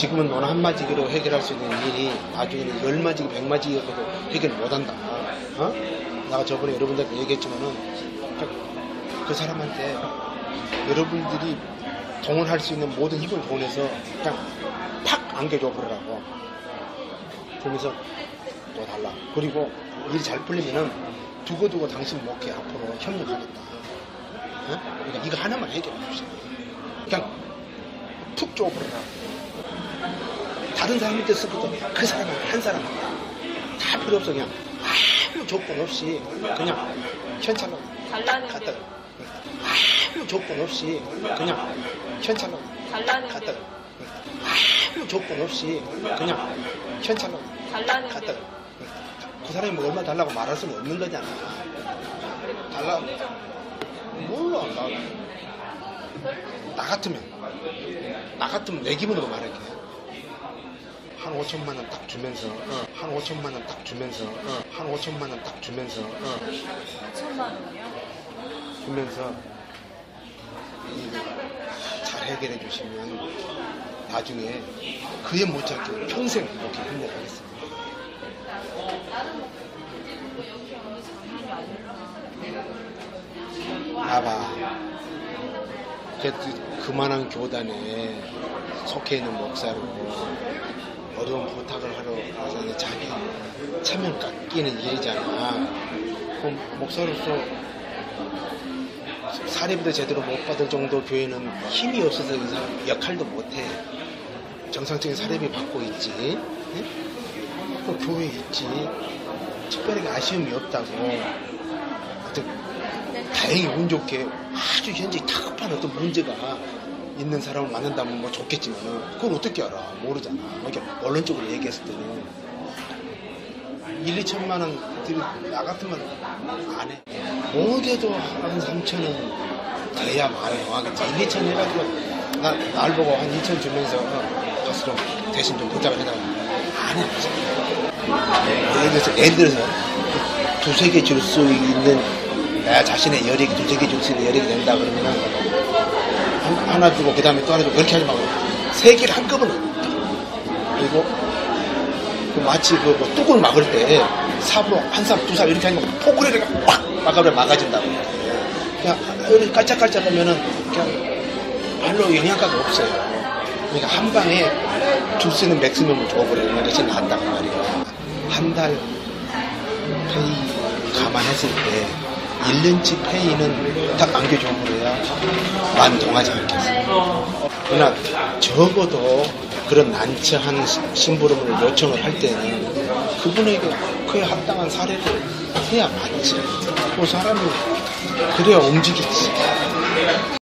지금은 너는 한마디로 해결할 수 있는 일이 나중에는 열마디기 백마디기로도 해결 못한다. 어? 내가 저번에 여러분들한테 얘기했지만은 그- 그 사람한테 여러분들이 동원할 수 있는 모든 힘을 동원해서 그냥 팍 안겨줘 버리라고. 그러면서 또 달라. 그리고 일이 잘 풀리면은 두고두고 당신 목회 앞으로 협력하겠다. 어? 그러니까 이거 하나만 해결해 줍시다. 그냥 푹 쪼버리라고. 다른 사람이 됐어도 그 사람은 한 사람. 다 필요 없어. 그냥 아무 조건 없이 그냥 현찰로 딱게 갖다가 아무 조건 없이 그냥 현찰로 딱게 갖다가 아무 조건 없이 그냥 현찰로 게 갖다가 그 사람이 뭐 얼마 달라고 말할 수는 없는 거잖아 달라. 몰라 나, 나 같으면. 나 같으면 내 기분으로 말할게 한 5천만 원 딱 주면서 어, 한 5천만 원 딱 주면서 어, 한 5천만 원 딱 주면서 어, 5천만 원이요? 주면서 이, 잘 해결해 주시면 나중에 그에 못지않게 평생 이렇게 협력하겠습니다. 봐봐. 그래도 그만한 교단에 속해 있는 목사로 어려운 부탁을 하러 가서 자기 체면 깎이는 일이잖아. 그럼 목사로서 사례비도 제대로 못 받을 정도 교회는 힘이 없어서 이 사람 역할도 못해. 정상적인 사례비 받고 있지. 예? 그 교회에 있지. 특별하게 아쉬움이 없다고. 다행히 운 좋게 아주 현재 다급한 어떤 문제가 있는 사람을 만난다면 뭐 좋겠지만 그걸 어떻게 알아? 모르잖아. 이렇게 언론적으로 얘기했을 때는 1, 2천만 원 들이 나 같으면 안 해. 못해도 한 3천은 돼야 말을 하겠지. 1, 2천 해가지고 나, 날 보고 한 2천 주면서 어, 가서 좀 대신 좀 부탁을 해달라. 안 해. 예를 들어서, 예를 들어서 두세 개 줄 수 있는 나 자신의 여력이 개줄수 있는 여력이 된다 그러면은 한- 하나 주고 그 다음에 또 하나 주고 그렇게 하지 말고 세 개를 한꺼번에 그리고 그 마치 그뭐 뚝을 막을 때 삽으로 한 삽, 두 삽 이렇게 거 폭을 이렇게 빡 막아버려 막아준다고. 그냥 이렇게 깔짝깔짝 하면은 그냥 별로 영향가가 없어요. 그러니까 한 방에 줄 수 있는 맥시멈을 줘버리는 것이 낫다고 말이야 한달 페이 감안했을 때 1년치 페이는 딱 안겨줘버려야 완동하지 않겠어 그러나 적어도 그런 난처한 시- 심부름을 요청을 할 때는 그분에게 그에 합당한 사례를 해야 맞지. 그 사람이 그래야 움직이지.